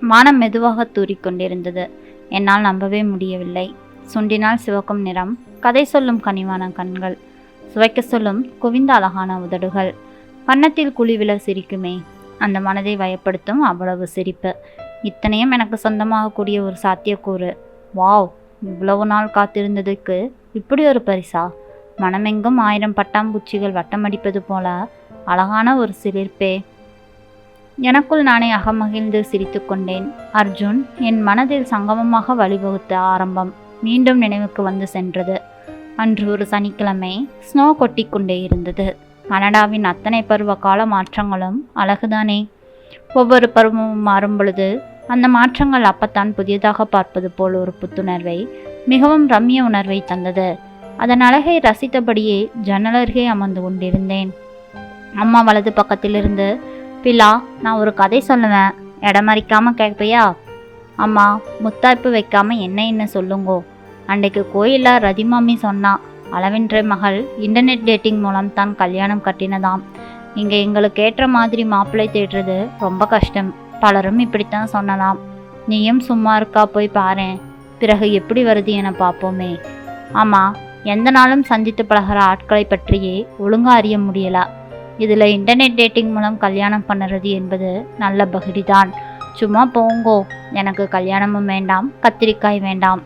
வானம் மெதுவாக தூறிக்கொண்டிருந்தது. என்னால் நம்பவே முடியவில்லை. சுண்டினால் சிவக்கும் நிறம் கதை சொல்லும் கனிவான கண்கள் சுவைக்க சொல்லும் குவிந்த அழகான உதடுகள். வண்ணத்தில் குழிவில சிரிக்குமே அந்த மனதை வயப்படுத்தும் அவ்வளவு சிரிப்பு. இத்தனையும் எனக்கு சொந்தமாகக்கூடிய ஒரு சாத்தியக்கூறு. வாவ் இவ்வளவு நாள் காத்திருந்ததுக்கு இப்படி ஒரு பரிசா? மனமெங்கும் ஆயிரம் பட்டாம்பூச்சிகள் வட்டமடிப்பது போல அழகான ஒரு சிலிர்ப்பே. எனக்குள் நானே அகமகிழ்ந்து சிரித்து கொண்டேன் அர்ஜுன் என் மனதில் சங்கமமாக வழிவகுத்த ஆரம்பம் மீண்டும் நினைவுக்கு வந்து சென்றது. அன்று ஒரு சனிக்கிழமை ஸ்னோ கொட்டிக்கொண்டே இருந்தது. கனடாவின் அத்தனை பருவ கால மாற்றங்களும் அழகுதானே. ஒவ்வொரு பருவமும் மாறும் பொழுது அந்த மாற்றங்கள் அப்பத்தான் புதியதாக பார்ப்பது போல் ஒரு புத்துணர்வை மிகவும் ரம்ய உணர்வை தந்தது. அதன் அழகை ரசித்தபடியே ஜன்னலருகே அமர்ந்து கொண்டிருந்தேன். அம்மா வலது பக்கத்திலிருந்து பிலா நான் ஒரு கதை சொல்லுவேன். இடமறிக்காம கேட்பியா? அம்மா முத்தாய்ப்பு வைக்காம என்ன என்ன சொல்லுங்கோ. அன்றைக்கு கோயிலில் ரதிமாமி சொன்னா அளவின்ற மகள் இன்டர்நெட் டேட்டிங் மூலம் தான் கல்யாணம் கட்டினதாம். இங்கே எங்களுக்கு ஏற்ற மாதிரி மாப்பிள்ளை தேடுறது ரொம்ப கஷ்டம். பலரும் இப்படித்தான் சொன்னதாம். நீயும் சும்மா இருக்கா போய் பாரேன் பிறகு எப்படி வருது என பார்ப்போமே. ஆமாம் எந்த நாளும் சந்தித்து பழகிற ஆட்களை பற்றியே ஒழுங்காக அறிய முடியலை. இதில் இன்டர்நெட் டேட்டிங் மூலம் கல்யாணம் பண்ணுறது என்பது நல்ல பகிடிதான். சும்மா போங்கோ எனக்கு கல்யாணமும் வேண்டாம் கத்திரிக்காய் வேண்டாம்.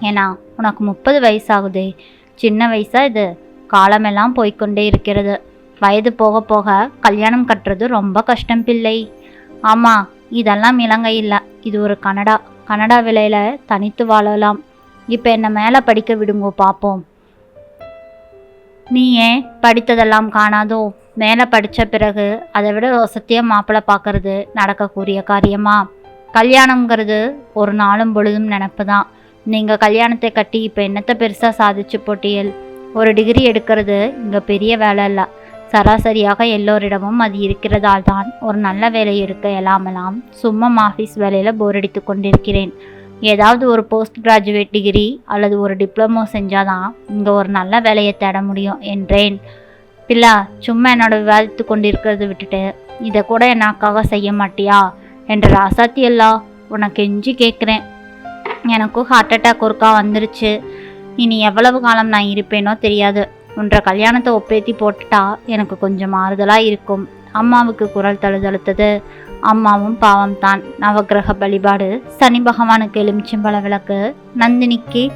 ஏன்னா உனக்கு முப்பது வயசாகுதே. சின்ன வயசாக இது. காலமெல்லாம் போய்க்கொண்டே இருக்கிறது. வயது போக போக கல்யாணம் கட்டுறது ரொம்ப கஷ்டம் பிள்ளை. ஆமாம் இதெல்லாம் இலங்கை இல்லை. இது ஒரு கனடா. கனடா விலையில் தனித்து வாழலாம். இப்போ என்னை மேலே படிக்க விடுங்கோ பார்ப்போம் நீ ஏன் படித்ததெல்லாம் காணாதோ? மேலே படித்த பிறகு அதை விட வசதியாக மாப்பிள்ளை பார்க்கறது நடக்கக்கூடிய காரியமா? கல்யாணங்கிறது ஒரு நாளும் பொழுதும் நினப்பு தான் நீங்கள் கல்யாணத்தை கட்டி இப்போ என்னத்தை பெருசாக சாதிச்சு போட்டியல்? ஒரு டிகிரி எடுக்கிறது இங்கே பெரிய வேலை இல்லை. சராசரியாக எல்லோரிடமும் அது இருக்கிறதால் தான் ஒரு நல்ல வேலை எடுக்க இயலாமலாம் சும்மா ஆஃபீஸ் வேலையில் போர் அடித்து கொண்டிருக்கிறேன். ஏதாவது ஒரு போஸ்ட் கிராஜுவேட் டிகிரி அல்லது ஒரு டிப்ளமோ செஞ்சாதான் இங்கே ஒரு நல்ல வேலையை தேட முடியும் என்றேன். பிள்ளை சும்மா என்னோட விவாதித்து கொண்டிருக்கிறத விட்டுட்டு இதை கூட எனக்காக செய்ய மாட்டியா? என்ற ராசாத்தி உனக்கு எஞ்சி கேட்குறேன். எனக்கும் ஹார்ட் அட்டாக் ஒருக்கா வந்துருச்சு. இனி எவ்வளவு காலம் நான் இருப்பேனோ தெரியாது. உன்ற கல்யாணத்தை ஒப்பேத்தி போட்டுட்டா எனக்கு கொஞ்சம் ஆறுதலாக இருக்கும். அம்மாவுக்கு குரல் தழுதழுத்தது. அம்மாவும் பாவம் தான் நவக்கிரக வழிபாடு. சனி பகவானுக்கு எலுமிச்சம்பழ விளக்கு. நந்தினிக்கு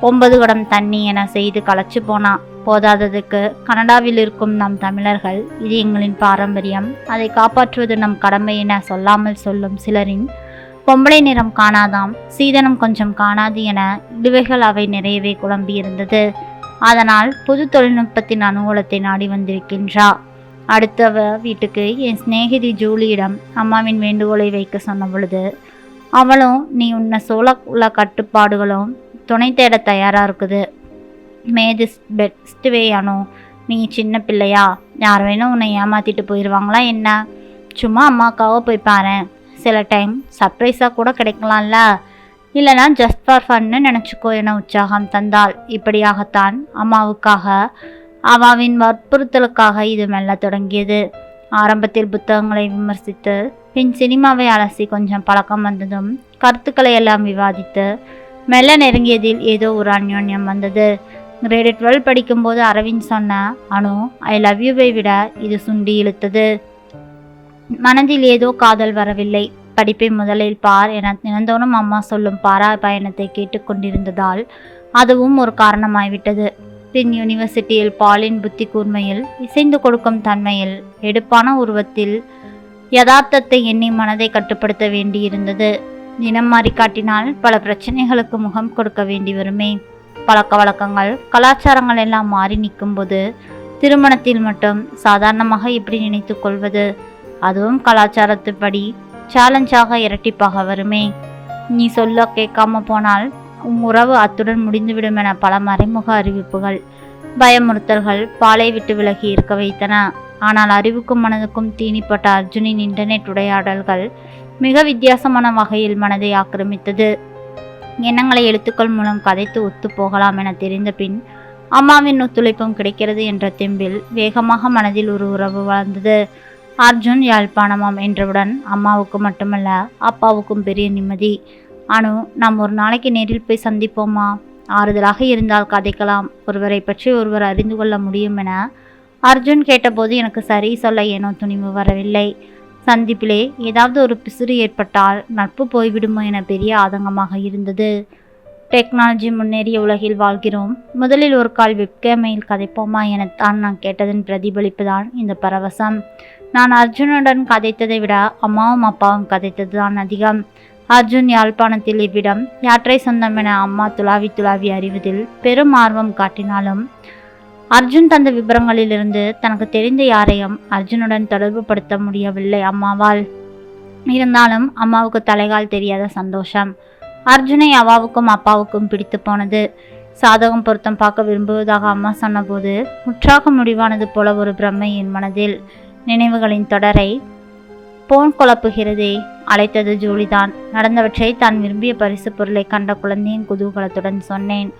ஒன்பது குடம் தண்ணி என செய்து களைச்சு போனான் போதாததுக்கு கனடாவில் இருக்கும் நம் தமிழர்கள் இது எங்களின் பாரம்பரியம். அதை காப்பாற்றுவது நம் கடமை என சொல்லாமல் சொல்லும் சிலரின் பொம்பளை நிறம் காணாதாம் சீதனம் கொஞ்சம் காணாது என இடுவைகள் அவை நிறையவே குழம்பியிருந்தது அதனால் புது தொழில்நுட்பத்தின் அனுகூலத்தை நாடி வந்திருக்கின்றா. அடுத்தவ வீட்டுக்கு என் சிநேகிதி ஜூலியிடம் அம்மாவின் வேண்டுகோளை வைக்க சொன்ன பொழுது அவளும் நீ உன்னை சோழ உள்ள கட்டுப்பாடுகளும் துணை தேட தயாராக இருக்குது. மேது பெஸ்ட் வேயானோ நீ சின்ன பிள்ளையா யார் வேணும் உன்னை ஏமாற்றிட்டு போயிடுவாங்களா என்ன? சும்மா அம்மாக்காக போய் பாரு. சில டைம் சர்ப்ரைஸாக கூட கிடைக்கலாம்ல. இல்லைனா ஜஸ்ட் ஃபார் ஃபன்னு நினச்சிக்கோ என உற்சாகம் தந்தாள் இப்படியாகத்தான் அம்மாவுக்காக அவாவின் வற்புறுத்தலுக்காக இது மெல்ல தொடங்கியது. ஆரம்பத்தில் புத்தகங்களை விமர்சித்து பின் சினிமாவை அலசி கொஞ்சம் பழக்கம் வந்ததும் கருத்துக்களை எல்லாம் விவாதித்து மெல்ல நெருங்கியதில் ஏதோ ஒரு அந்யோன்யம் வந்தது. கிரேட் டுவெல் படிக்கும்போது அரவிந்த் சொன்ன அனு ஐ லவ் யூவை விட இது சுண்டி இழுத்தது. மனதில் ஏதோ காதல் வரவில்லை. படிப்பை முதலில் பார் என தினந்தோறும் அம்மா சொல்லும் பாரா பயணத்தை கேட்டுக்கொண்டிருந்ததால் அதுவும் ஒரு காரணமாய்விட்டது. பின் யூனிவர்சிட்டியில் பாலின் புத்தி கூர்மையில் இசைந்து கொடுக்கும் தன்மையில் எடுப்பான உருவத்தில் யதார்த்தத்தை எண்ணி மனதை கட்டுப்படுத்த வேண்டியிருந்தது. தினம் மாறி காட்டினால் பல பிரச்சனைகளுக்கு முகம் கொடுக்க வேண்டி வருமே. பழக்க வழக்கங்கள் கலாச்சாரங்கள் எல்லாம் மாறி நிற்கும்போது திருமணத்தில் மட்டும் சாதாரணமாக எப்படி நினைத்து கொள்வது அதுவும் கலாச்சாரத்துப்படி சேலஞ்சாக இரட்டிப்பாக வருமே. நீ சொல்ல கேட்காம போனால் உன் உறவு அத்துடன் முடிந்துவிடும் என பல மறைமுக அறிவிப்புகள் பயமுறுத்தல்கள் பாலை விட்டு விலகி இருக்க வைத்தன. ஆனால் அறிவுக்கும் மனதுக்கும் தீனிப்பட்ட அர்ஜுனின் இன்டர்நெட் உரையாடல்கள் மிக வித்தியாசமான வகையில் மனதை ஆக்கிரமித்தது. எண்ணங்களை எழுத்துக்கள் மூலம் கதைத்து ஒத்து போகலாம் என தெரிந்த பின் அம்மாவின் ஒத்துழைப்பும் கிடைக்கிறது என்ற தெம்பில் வேகமாக மனதில் ஒரு உறவு வளர்ந்தது. அர்ஜுன் யாழ்ப்பாணமாம் என்றவுடன் அம்மாவுக்கு மட்டுமல்ல அப்பாவுக்கும் பெரிய நிம்மதி. அனு நாம் ஒரு நாளைக்கு நேரில் போய் சந்திப்போமா? ஆறுதலாக இருந்தால் கதைக்கலாம். ஒருவரை பற்றி ஒருவர் அறிந்து கொள்ள முடியும் என அர்ஜுன் கேட்டபோது எனக்கு சரி சொல்ல ஏனோ துணிவு வரவில்லை. சந்திப்பிலே ஏதாவது ஒரு பிசுறு ஏற்பட்டால் நட்பு போய்விடுமோ என பெரிய ஆதங்கமாக இருந்தது. டெக்னாலஜி முன்னேறிய உலகில் வாழ்கிறோம். முதலில் ஒரு கால் வெப்கேமையில் கதைப்போமா எனத்தான் நான் கேட்டதன் பிரதிபலிப்பு தான் இந்த பரவசம். நான் அர்ஜுனுடன் கதைத்ததை விட அம்மாவும் அப்பாவும் கதைத்தது தான் அதிகம். அர்ஜுன் யாழ்ப்பாணத்தில் இவ்விடம் யாற்றை சொந்தம் என அம்மா துளாவி துளாவி அறிவதில் பெரும் ஆர்வம் காட்டினாலும் அர்ஜுன் தந்த விபரங்களிலிருந்து தனக்கு தெரிந்த யாரையும் அர்ஜுனுடன் தொடர்பு படுத்த முடியவில்லை அம்மாவால். இருந்தாலும் அம்மாவுக்கு தலைகால் தெரியாத சந்தோஷம். அர்ஜுனை அவாவுக்கும் அப்பாவுக்கும் பிடித்து போனது. சாதகம் பொருத்தம் பார்க்க விரும்புவதாக அம்மா சொன்னபோது உற்சாக முடிவானது போல ஒரு பிரம்மை என் மனதில். நினைவுகளின் தொடரை போன் குழப்புகிறதே அழைத்தது ஜூலிதான். நடந்தவற்றை தான் விரும்பிய பரிசு பொருளை கண்ட குழந்தையின் குதூகலத்துடன் சொன்னேன்.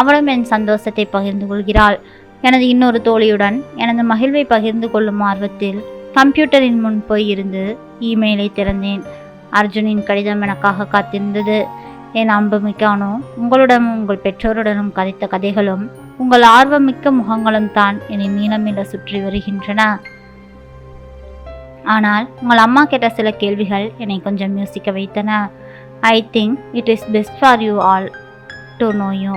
அவளும் என் சந்தோஷத்தை பகிர்ந்து கொள்கிறாள். எனது இன்னொரு தோழியுடன் எனது மகிழ்வை பகிர்ந்து கொள்ளும் ஆர்வத்தில் கம்ப்யூட்டரின் முன் போய் இருந்து இமெயிலை திறந்தேன். அர்ஜுனின் கடிதம் எனக்காக காத்திருந்தது. என் அன்புமிக்கானோ உங்களுடனும் உங்கள் பெற்றோருடனும் கதைத்த கதைகளும் உங்கள் ஆர்வமிக்க முகங்களும் தான் என்னை மீளமீள சுற்றி வருகின்றன. ஆனால் உங்கள் அம்மா கேட்ட சில கேள்விகள் என்னை கொஞ்சம் யோசிக்க வைத்தன. I think it is best for you all to know you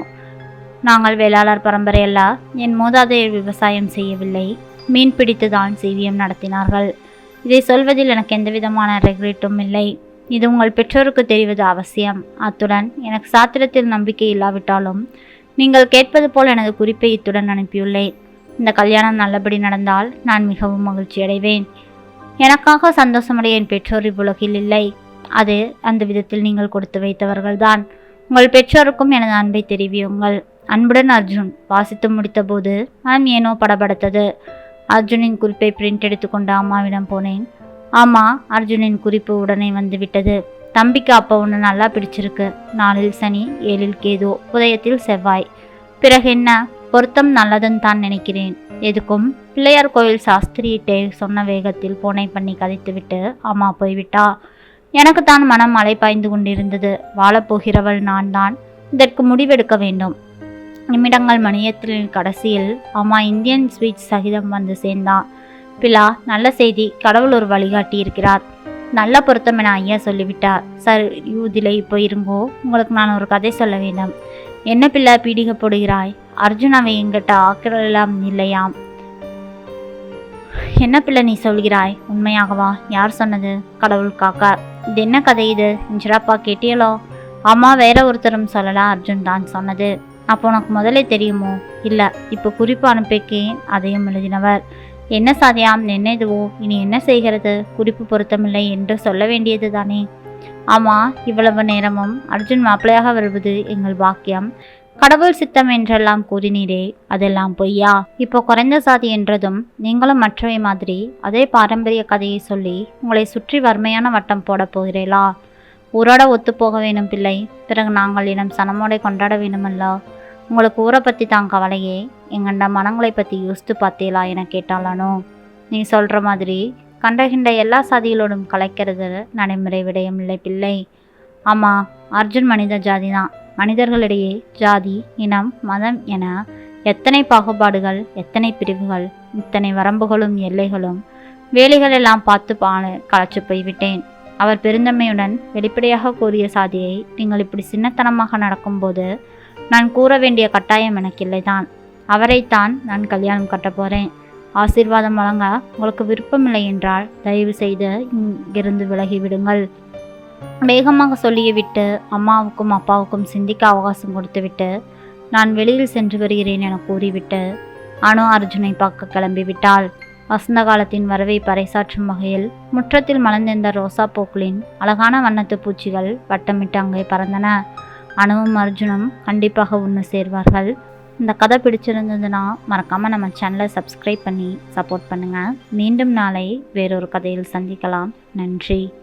நாங்கள் வேளாளர் பரம்பரையல்ல. என் மூதாதையர் விவசாயம் செய்யவில்லை. மீன் பிடித்து தான் சீவியம் நடத்தினார்கள். இதை சொல்வதில் எனக்கு எந்தவிதமான ரெக்ரெட்டும் இல்லை. இது உங்கள் பெற்றோருக்கு தெரிவது அவசியம். அத்துடன் எனக்கு சாத்திரத்தில் நம்பிக்கை இல்லாவிட்டாலும் நீங்கள் கேட்பது போல் எனது குறிப்பை இத்துடன் அனுப்பியுள்ளேன். இந்த கல்யாணம் நல்லபடி நடந்தால் நான் மிகவும் மகிழ்ச்சி அடைவேன். எனக்காக சந்தோஷமடைய என் பெற்றோர் இவ்வுலகில் இல்லை. அது அந்த விதத்தில் நீங்கள் கொடுத்து வைத்தவர்கள்தான். உங்கள் பெற்றோருக்கும் எனது அன்பை தெரிவியுங்கள். அன்புடன் அர்ஜுன் வாசித்து முடித்தபோது மனம் ஏனோ படபடத்தது. அர்ஜுனின் குறிப்பை பிரிண்ட் எடுத்துக்கொண்டு அம்மாவிடம் போனேன். ஆமா அர்ஜுனின் குறிப்பு உடனே வந்துவிட்டது. தம்பிக்கு அப்போ ஒன்று நல்லா பிடிச்சிருக்கு. நாளில் சனி ஏழில் கேது உதயத்தில் செவ்வாய். பிறகு என்ன? பொருத்தம் நல்லதுன்னு தான் நினைக்கிறேன். எதுக்கும்? பிள்ளையார் கோயில் சாஸ்திரியிட்டே சொன்ன வேகத்தில் போனை பண்ணி கதைத்துவிட்டு அம்மா போய்விட்டா? எனக்கு தான் மனம் அலை பாய்ந்து கொண்டிருந்தது. வாழப்போகிறவள் நான் தான் இதற்கு முடிவெடுக்க வேண்டும். நிமிடங்கள் மணியத்தின் கடைசியில் அம்மா இந்தியன் ஸ்வீட் சகிதம் வந்து சேர்ந்தான் பிலா நல்ல செய்தி கடவுள் ஒரு வழிகாட்டி இருக்கிறார் நல்ல பொருத்தம் என ஐயா சொல்லிவிட்டார். சார் யூதிலை இப்போ இருங்கோ. உங்களுக்கு நான் ஒரு கதை சொல்ல வேண்டும். என்ன பிள்ளை பீடிக்கப்படுகிறாய் போடுகிறாய் அர்ஜுன் அவன் எங்கிட்ட ஆக்கிரலாம் இல்லையாம். என்ன பிள்ளை நீ சொல்கிறாய்? உண்மையாகவா? யார் சொன்னது? கடவுள் காக்கா. இது என்ன கதை இது? இன்ஜிராப்பா கேட்டியலோ? அம்மா வேற ஒருத்தரும் சொல்லலாம். அர்ஜுன் தான் சொன்னது. அப்போ உனக்கு முதலே தெரியுமோ? இல்லை இப்போ குறிப்பு அனுப்பிக்கேன் அதையும் எழுதினவர். என்ன சாதியாம் என்ன இதுவோ இனி என்ன செய்கிறது? குறிப்பு பொருத்தமில்லை என்று சொல்ல வேண்டியது தானே ஆமாம் இவ்வளவு நேரமும் அர்ஜுன் மாப்பிள்ளையாக வருவது எங்கள் பாக்கியம். கடவுள் சித்தம் என்றெல்லாம் கூறினீரே அதெல்லாம் பொய்யா? இப்போ குறைந்த சாதி என்றதும் நீங்களும் மற்றவை மாதிரி அதே பாரம்பரிய கதையை சொல்லி உங்களை சுற்றி வறுமையான வட்டம் போடப் போகிறீர்களா? ஊரோட ஒத்து போக வேணும் பிள்ளை. பிறகு நாங்கள் இனம் சனமோடை கொண்டாட வேணுமல்லா? உங்களுக்கு ஊரை பற்றி தான் கவலையே. எங்கண்ட மனங்களை பற்றி யோசித்து பார்த்தீங்களா என கேட்டாலானோ நீ சொல்கிற மாதிரி கண்டகின்ற எல்லா சாதிகளோடும் கலைக்கிறது நடைமுறை விடயம் இல்லை பிள்ளை. ஆமாம் அர்ஜுன் மனித ஜாதி தான். மனிதர்களிடையே ஜாதி இனம் மதம் என எத்தனை பாகுபாடுகள் எத்தனை பிரிவுகள் இத்தனை வரம்புகளும் எல்லைகளும் வேலைகள் எல்லாம் பார்த்து பால களைச்சு போய்விட்டேன். அவர் பெருந்தன்மையுடன் வெளிப்படையாக கூறிய சாதியை நீங்கள் இப்படி சின்னத்தனமாக நடக்கும்போது நான் கூற வேண்டிய கட்டாயம் எனக்கு இல்லைதான். அவரைத்தான் நான் கல்யாணம் கட்ட போகிறேன் ஆசீர்வாதம் வழங்க உங்களுக்கு விருப்பமில்லை என்றால் தயவு செய்து இங்கிருந்து விலகிவிடுங்கள் வேகமாக சொல்லிவிட்டு அம்மாவுக்கும் அப்பாவுக்கும் சிந்திக்க அவகாசம் கொடுத்துவிட்டு நான் வெளியில் சென்று வருகிறேன் என கூறிவிட்டு அனு அர்ஜுனை பார்க்க கிளம்பிவிட்டாள். வசந்த காலத்தின் வரவை பறைசாற்றும் வகையில் முற்றத்தில் மலர்ந்திருந்த ரோசா பூக்களின் அழகான வண்ணத்து பூச்சிகள் வட்டமிட்டு அங்கே பறந்தன. அனுவும் அர்ஜுனும் கண்டிப்பாக ஒன்று சேர்வார்கள். இந்த கதை பிடிச்சிருந்ததுன்னா மறக்காமல் நம்ம சேனலை சப்ஸ்கிரைப் பண்ணி சப்போர்ட் பண்ணுங்கள் மீண்டும் நாளை வேறொரு கதையில் சந்திக்கலாம். நன்றி.